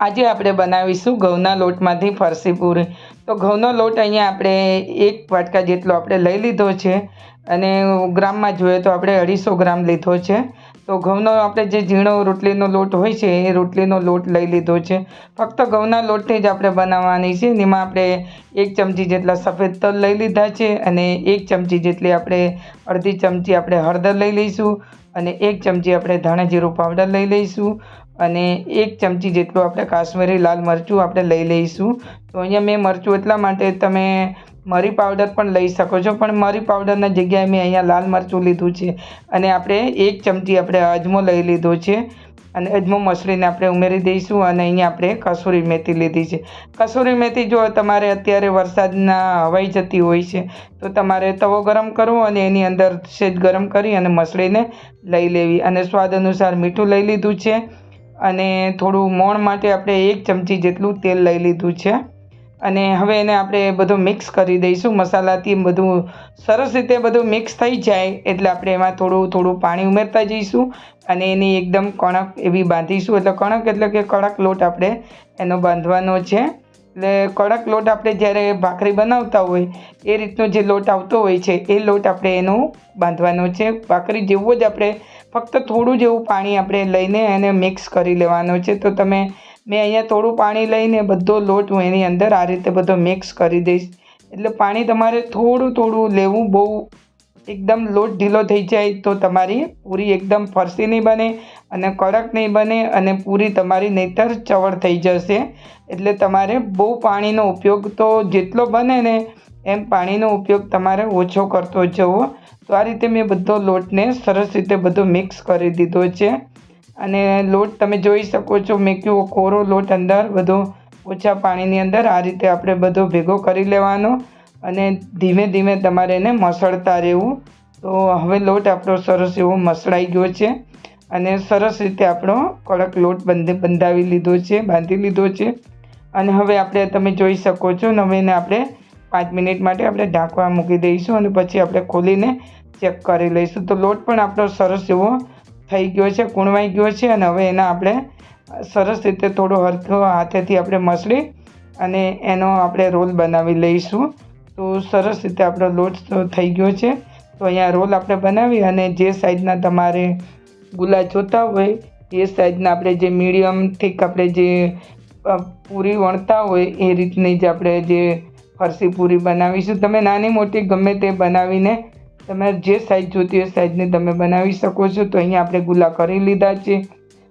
આજે આપણે બનાવીશું ઘઉંના લોટમાંથી ફરસી પૂરી. તો ઘઉંનો લોટ અહીંયા આપણે એક વાટકા જેટલો આપણે લઈ લીધો છે અને ગ્રામમાં જોઈએ તો આપણે અઢીસો ગ્રામ લીધો છે. તો ઘઉંનો આપણે જે ઝીણો રોટલીનો લોટ હોય છે એ રોટલીનો લોટ લઈ લીધો છે. ફક્ત ઘઉંના લોટથી જ આપણે બનાવવાની છે એમાં આપણે એક ચમચી જેટલા સફેદ તલ લઈ લીધા છે અને એક ચમચી જેટલી આપણે અડધી ચમચી આપણે હળદર લઈ લઈશું અને એક ચમચી આપણે ધાણા જીરું પાવડર લઈ લઈશું. અને એક ચમચી જેટલું આપણે કાશ્મીરી લાલ મરચું આપણે લઈ લઈશું. તો અહીંયા મેં મરચું એટલા માટે તમે મરી પાવડર પણ લઈ શકો છો, પણ મરી પાવડરના જગ્યાએ મેં અહીંયા લાલ મરચું લીધું છે. અને આપણે એક ચમચી આપણે અજમો લઈ લીધો છે. અને અજમો મસળીને આપણે ઉમેરી દઈશું અને અહીંયા આપણે કસૂરી મેથી લીધી છે. કસૂરી મેથી જો તમારે અત્યારે વરસાદના હવાઈ જતી હોય છે, તો તમારે તવો ગરમ કરવો અને એની અંદર સેજ ગરમ કરી અને મસળીને લઈ લેવી. અને સ્વાદ અનુસાર મીઠું લઈ લીધું છે. અને થોડું મોણ માટે આપણે એક ચમચી જેટલું તેલ લઈ લીધું છે. અને હવે એને આપણે બધું મિક્સ કરી દઈશું. મસાલાથી બધું સરસ રીતે બધું મિક્સ થઈ જાય એટલે આપણે એમાં થોડું થોડું પાણી ઉમેરતા જઈશું અને એની એકદમ કણક એવી બાંધીશું. એટલે કણક એટલે કે કડક લોટ આપણે એનો બાંધવાનો છે. એટલે કડક લોટ આપણે જ્યારે ભાખરી બનાવતા હોય, એ રીતનો જે લોટ આવતો હોય છે, એ લોટ આપણે એનો બાંધવાનો છે. ભાખરી જેવો જ આપણે ફક્ત થોડું જેવું પાણી આપણે લઈને એને મિક્સ કરી લેવાનો છે. તો તમે, મેં અહીંયા થોડું પાણી લઈને બધો લોટ હું એની અંદર આ રીતે બધો મિક્સ કરી દઈશ. એટલે પાણી તમારે થોડું થોડું લેવું બહુ એકદમ લોટ ઢીલો થઈ જાય તો તમારી પૂરી એકદમ ફરસી નહીં બને. અને કડક નહીં બને અને પૂરી તમારી નહીતર ચવડ થઈ જશે. એટલે તમારે બહુ પાણીનો ઉપયોગ તો જેટલો બને ને એમ પાણીનો ઉપયોગ તમારે ઓછો કરતો જવો. તો આ રીતે મેં બધો લોટને સરસ રીતે બધો મિક્સ કરી દીધો છે. અને લોટ તમે જોઈ શકો છો, મેં કેવો કોરો લોટ અંદર બધો ઓછા પાણીની અંદર આ રીતે આપણે બધો ભેગો કરી લેવાનો અને ધીમે ધીમે તમારે એને મસળતા રહેવું. તો હવે લોટ આપણો સરસ એવો મસળાઈ ગયો છે. અને સરસ રીતે આપણો કડક લોટ બંધ બંધાવી લીધો છે, બાંધી લીધો છે. અને હવે આપણે તમે જોઈ શકો છો અને હવે એને આપણે પાંચ મિનિટ માટે આપણે ઢાંકવા મૂકી દઈશું અને પછી આપણે ખોલીને ચેક કરી લઈશું. તો લોટ પણ આપણો સરસ એવો થઈ ગયો છે, કૂણવાઈ ગયો છે અને હવે એના આપણે સરસ રીતે થોડો હરખો હાથેથી આપણે મસળી અને એનો આપણે રોલ બનાવી લઈશું. તો સરસ રીતે આપણો લોટ થઈ ગયો છે. તો અહીંયા રોલ આપણે બનાવી અને જે સાઈઝના તમારે ગુલા જોતા હોય, એ સાઈઝના આપણે જે મીડિયમ થીક આપણે જે પૂરી વણતા હોય, એ રીતની જ આપણે જે ફરસી પૂરી બનાવીશું. તમે નાની મોટી ગમે તે બનાવીને, તમે જે સાઈઝ જોતી હોય સાઈઝની તમે બનાવી શકો છો. તો અહીંયા આપણે ગુલા કરી લીધા છે.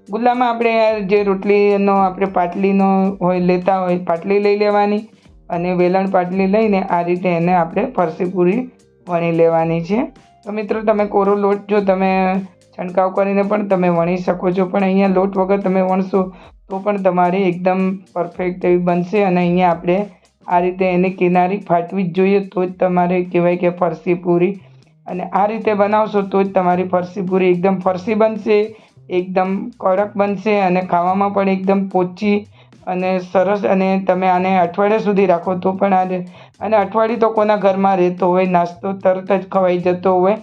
ગુલામાં આપણે જે રોટલીનો આપણે પાટલીનો હોય, લેતા હોય, પાટલી લઈ લેવાની અને વેલણ પાટલી લઈને આ રીતે એને આપણે ફરસી પૂરી વણી લેવાની છે. તો મિત્રો, તમે કોરો લોટ જો તમે છંટકાવ કરીને પણ તમે વણી શકો છો. પણ અહીંયા લોટ વગર તમે વણશો તો પણ તમારી એકદમ પરફેક્ટ એવી બનશે અને અહીંયા આપણે આ રીતે એની કિનારી ફાટવી જ જોઈએ તો જ તમારે કહેવાય કે ફરસી પૂરી. અને આ રીતે બનાવશો તો જ તમારી ફરસી પૂરી એકદમ ફરસી બનશે, એકદમ કડક બનશે અને ખાવામાં પણ એકદમ પોચી અને સરસ અને તમે આને અઠવાડિયા સુધી રાખો તો પણ આ અને અઠવાડિયું તો કોના ઘરમાં રહેતો હોય, નાસ્તો તરત જ ખવાઈ જતો હોય.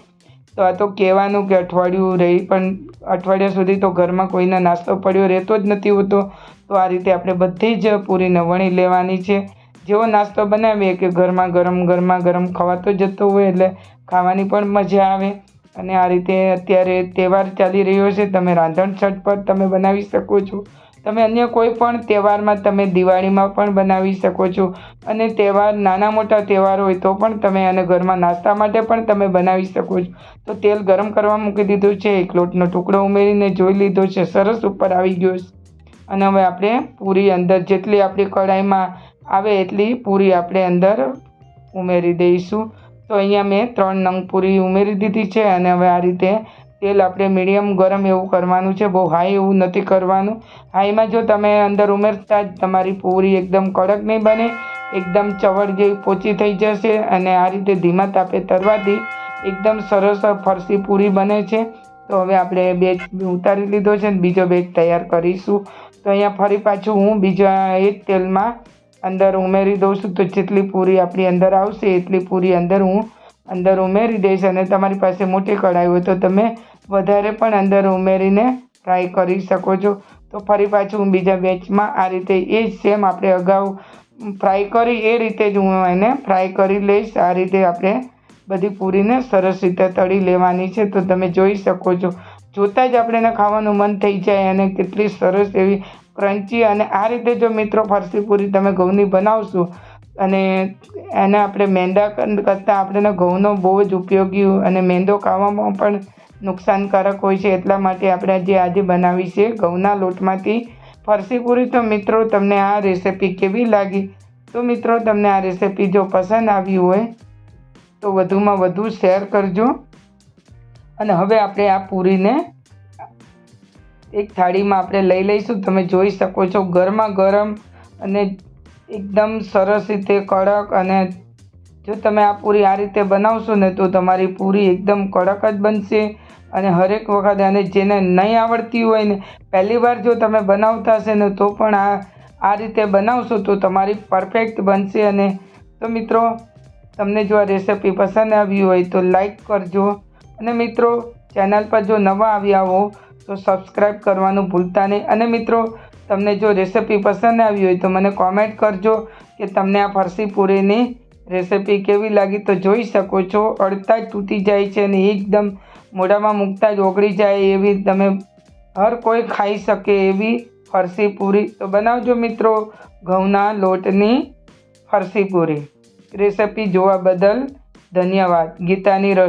તો આ તો કહેવાનું કે અઠવાડિયું રહી, પણ અઠવાડિયા સુધી તો ઘરમાં કોઈના નાસ્તો પડ્યો રહેતો જ નથી હોતો. તો આ રીતે આપણે બધી જ પૂરીને વણી લેવાની છે. જેવો નાસ્તો બનાવીએ કે ઘરમાં ગરમ, ગરમા ગરમ ખવાતો જતો હોય એટલે ખાવાની પણ મજા આવે. અને આ રીતે અત્યારે તહેવાર ચાલી રહ્યો છે. તમે રાંધણ છઠ પર તમે બનાવી શકો છો. તમે અન્ય કોઈ પણ તહેવારમાં તમે દિવાળીમાં પણ બનાવી શકો છો. અને તહેવાર નાના મોટા તહેવાર હોય તો પણ તમે અને ઘરમાં નાસ્તા માટે પણ તમે બનાવી શકો છો. તો તેલ ગરમ કરવા મૂકી દીધું છે. એક લોટનો ટુકડો ઉમેરીને જોઈ લીધો છે. સરસ ઉપર આવી ગયો છે. અને હવે આપણે પૂરી અંદર જેટલી આપણી કઢાઈમાં આવે એટલી પૂરી આપણે અંદર ઉમેરી દઈશું. તો અહીંયા મેં ત્રણ નંગ પૂરી ઉમેરી દીધી છે. અને હવે આ રીતે તેલ આપણે મીડિયમ ગરમ એવું કરવાનું છે, બહુ હાઈ એવું નથી કરવાનું. હાઈમાં જો તમે અંદર ઉમેરતા જ તમારી પૂરી એકદમ કડક નહીં બને, એકદમ ચવડ જેવી પોચી થઈ જશે અને આ રીતે ધીમા તાપે તરવાથી એકદમ સરસ ફરસી પૂરી બને છે. તો હવે આપણે બેચ ઉતારી લીધો છે ને બીજો બેચ તૈયાર કરીશું. તો અહીંયા ફરી પાછું હું બીજા એ જ તેલમાં અંદર ઉમેરી દઉં છું. તો જેટલી પૂરી આપણી અંદર આવશે એટલી પૂરી અંદર હું અંદર ઉમેરી દઈશ અને તમારી પાસે મોટી કઢાઈ હોય તો તમે વધારે પણ અંદર ઉમેરીને ફ્રાય કરી શકો છો. તો ફરી પાછું હું બીજા બેચમાં આ રીતે એ જ સેમ આપણે અગાઉ ફ્રાય કરી, એ રીતે જ હું એને ફ્રાય કરી લઈશ. આ રીતે આપણે બધી પૂરીને સરસ રીતે તળી લેવાની છે. તો તમે જોઈ શકો છો. જોતાં જ આપણે એને ખાવાનું મન થઈ જાય અને કેટલી સરસ એવી ક્રન્ચી અને આ રીતે જો મિત્રો ફરસી પૂરી તમે ઘઉંની બનાવશો અને એને આપણે મેંદા કરતાં આપણે ઘઉંનો બહુ જ ઉપયોગી અને મેંદો ખાવામાં પણ નુકસાનકારક હોય છે એટલા માટે આપણે જે આજે બનાવી છે ઘઉંના લોટમાંથી. ફરસી પૂરી તો મિત્રો તમને આ રેસીપી કેવી લાગી? તો મિત્રો તમને આ રેસીપી જો પસંદ આવી હોય, તો વધુમાં વધુ શેર કરજો. અને હવે આપણે આ પૂરીને એક થાળીમાં આપણે લઈ લઈશું. તમે જોઈ શકો છો ગરમા ગરમ અને એકદમ સરસ રીતે કડક અને જો તમે આ પૂરી આ રીતે બનાવશો ને તો તમારી પૂરી એકદમ કડક જ બનશે. અને હરેક વખત અને જેને નહીં આવડતી હોય ને, પહેલી વાર જો તમે બનાવતા હશે ને, તો પણ આ આ રીતે બનાવશો તો તમારી પરફેક્ટ બનશે અને તો મિત્રો, તમને જો આ રેસિપી પસંદ આવી હોય તો લાઈક કરજો. અને મિત્રો, ચેનલ પર જો નવા આવ્યા હો, તો સબસ્ક્રાઈબ કરવાનું ભૂલતા નહીં. અને મિત્રો, તમને જો રેસિપી પસંદ આવી હોય તો મને કોમેન્ટ કરજો કે તમને આ ફરસી પૂરીની રેસિપી કેવી લાગી તો જોઈ શકો છો. અડતા જ તૂટી જાય છે અને એકદમ મોઢામાં મૂકતા જ ઓગળી જાય એવી તમે હર કોઈ ખાઈ શકે એવી ફરસી પૂરી. તો બનાવજો મિત્રો ઘઉંના લોટની ફરસી પૂરી. રેસિપી જોવા બદલ ધન્યવાદ. ગીતાની રસ